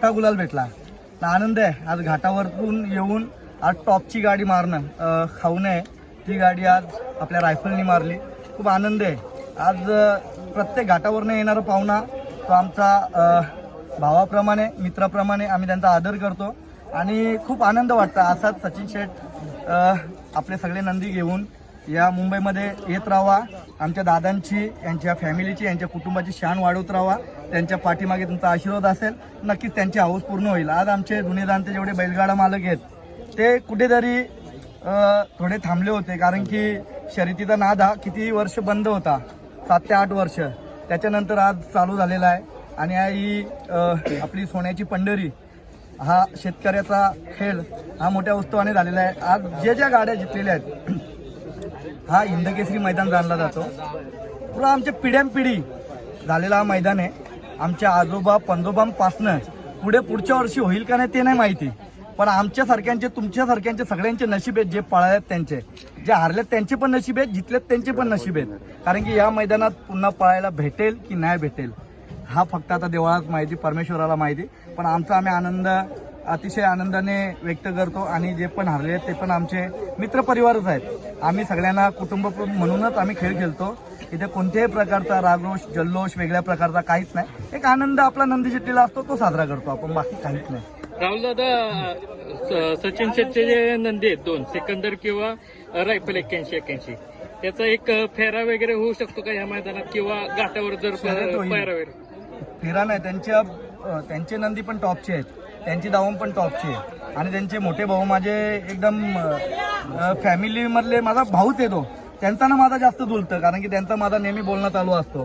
मोठा गुलाल भेटला. तर आनंद आहे. आज घाटावरतून येऊन आज टॉपची गाडी मारणं खाऊ खाऊन आहे. ती गाडी आज आपल्या रायफलनी मारली. खूप आनंद आहे. आज प्रत्येक घाटावरनं येणारा पाहुणा तो आमचा भावाप्रमाणे मित्राप्रमाणे आम्ही त्यांचा आदर करतो. आणि खूप आनंद वाटतं. असाच सचिन शेठ आपले सगळे नंदी घेऊन या मुंबईमध्ये येत राहावा आमच्या दादांची यांच्या फॅमिलीची यांच्या कुटुंबाची शान वाढवत राहावा त्यांच्या पाठीमागे तुमचा आशीर्वाद असेल नक्कीच त्यांची हाऊस पूर्ण होईल. आज आमचे जुने जाणते जेवढे बैलगाडा मालक आहेत ते कुठेतरी थोडे थांबले होते कारण की शर्यतीचा नाद हा किती वर्ष बंद होता? सात ते आठ वर्ष. त्याच्यानंतर आज चालू झालेला आहे. आणि ही आपली सोन्याची पंढरी हा शेतकऱ्याचा खेळ हा मोठ्या उत्सवाने झालेला आहे. आज जे ज्या गाड्या जिंकलेल्या आहेत हा हिंदकेसरी मैदान जाणला जातो. पुरा आमच्या पिढ्यानपिढी झालेला हा मैदान आहे. आमच्या आजोबा पंजोबांपासनं पुढे पुढच्या वर्षी होईल का नाही ते नाही माहिती. पण आमच्यासारख्यांचे तुमच्यासारख्यांचे सगळ्यांचे नशीब आहेत जे पळाल्यात त्यांचे. जे हारलेत त्यांचे पण नशीब आहेत जितलेत त्यांचे पण नशीब आहेत. कारण की या मैदानात पुन्हा पळायला भेटेल की नाही भेटेल हा फक्त आता देवळात माहिती परमेश्वराला माहिती. पण आमचा आम्ही आनंद अतिशय आनंदाने व्यक्त करतो आणि जे पण हरले आहेत ते पण आमचे मित्रपरिवारच आहेत. आम्ही सगळ्यांना कुटुंब म्हणूनच आम्ही खेळ खेळतो. इथे कोणत्याही प्रकारचा रागरोष जल्लोष वेगळ्या प्रकारचा काहीच नाही. एक आनंद आपला नंदी शेट्टीला असतो तो साजरा करतो आपण बाकी काहीच नाही. राहुल दादा सचिन शेटचे जे नंदी आहेत दोन सिकंदर किंवा रायफल एक्क्याऐंशी एक्क्याऐंशी. त्याचा एक फेरा वगैरे होऊ शकतो का या मैदानात? किंवा घाटावर जर वगैरे? फिरा नाही त्यांच्या त्यांचे नंदी पण टॉपचे आहेत. त्यांची दावण पण टॉपची आहे. आणि त्यांचे मोठे भाऊ माझे एकदम फॅमिली मधले माझा भाऊच येतो त्यांचा ना माझा जास्त दुलतं कारण की त्यांचा माझा नेहमी बोलणं चालू असतो.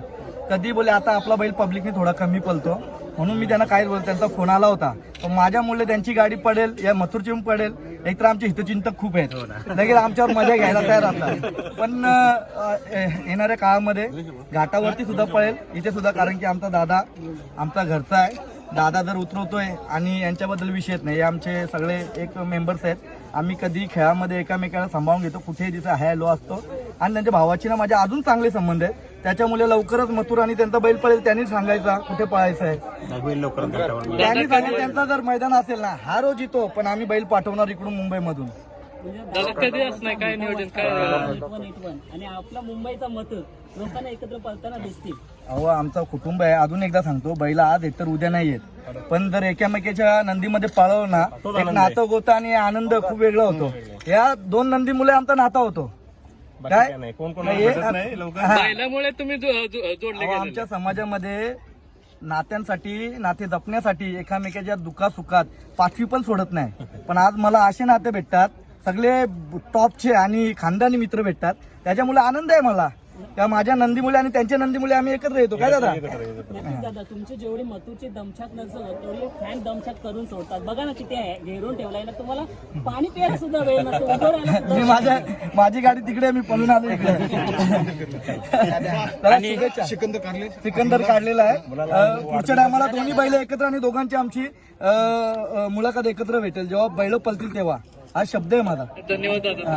कधी बोले आता आपला बैल पब्लिकने थोडा कमी पलतो. म्हणून मी त्यांना काहीच बोलतो त्यांचा फोन आला होता. पण माझ्यामुळे त्यांची गाडी पडेल या मथुरची पडेल. एक तर आमचे हितचिंतक खूप आहेत. लगेच आमच्यावर मजा घ्यायला तयार असतात पण येणाऱ्या काळामध्ये घाटावरती सुद्धा पळेल इथे सुद्धा कारण की आमचा दादा आमचा घरचा आहे. दादा जर उतरवतोय आणि यांच्याबद्दल विषयच नाही हे आमचे सगळे एक मेंबर्स आहेत. आम्ही कधी खेळामध्ये एकामेकाला सांभाळून घेतो कुठेही तिथे हाय लो असतो. आणि त्यांच्या भावाची ना माझे अजून चांगले संबंध आहेत. त्याच्यामुळे लवकरच मथुर आणि त्यांचा बैल पळेल त्यांनी सांगायचा कुठे पळायचं आहे. त्यांनी सांगितलं त्यांचा जर मैदान असेल ना हा रोज येतो पण आम्ही बैल पाठवणार इकडून मुंबईमधून. दादा कधी असणार? काय नियोजन? काय आणि आपला मुंबईचा मत लोकांना एकत्र पळताना दिसतील. अहो आमचा कुटुंब आहे. अजून एकदा सांगतो बैल आज येत तर उद्या नाही येत. पण जर एकामेकाच्या नंदीमध्ये पळवलं ना एक नातं होतं आणि आनंद खूप वेगळा होतो. या दोन नंदी मुले आमचा नाता होतो. काय? नाही, हे- हा. बैलामुळे तुम्ही जो- जो- जोडले अहो, गेले आमच्या समाजामध्ये नात्यांसाठी नाते जपण्यासाठी एकामेकाच्या दुखासुखात पाचवी पण सोडत नाही. पण आज मला असे नाते भेटतात सगळे टॉपचे आणि खानदानी मित्र भेटतात. त्याच्यामुळे आनंद आहे मला. त्या माझ्या नंदीमुळे आणि त्यांच्या नंदीमुळे आम्ही एकत्र येतो. काय दादा? नक्कीच दादा तुमचे जेवढे मतूचे दमछाक नसलं तेवढे फॅन दमछाक करून सोडतात. बघा ना किती आहे घेरून ठेवलाय ना तुम्हाला पाणी प्यायला सुद्धा वेळ नसतो उभं राहायला सुद्धा मी माझ्या माझी गाडी तिकडे आहे, मी पळून आलो इकडे. जरा शुभेच्छा. सिकंदर काढलेला आहे. अं, पुढच्या टायमाला दोन्ही बैल एकत्र आणि दोघांची आमची अं, अं, मुलाखत एकत्र भेटेल. जेव्हा बैल पलतील तेव्हा. हा शब्द आहे माझा. धन्यवाद दादा.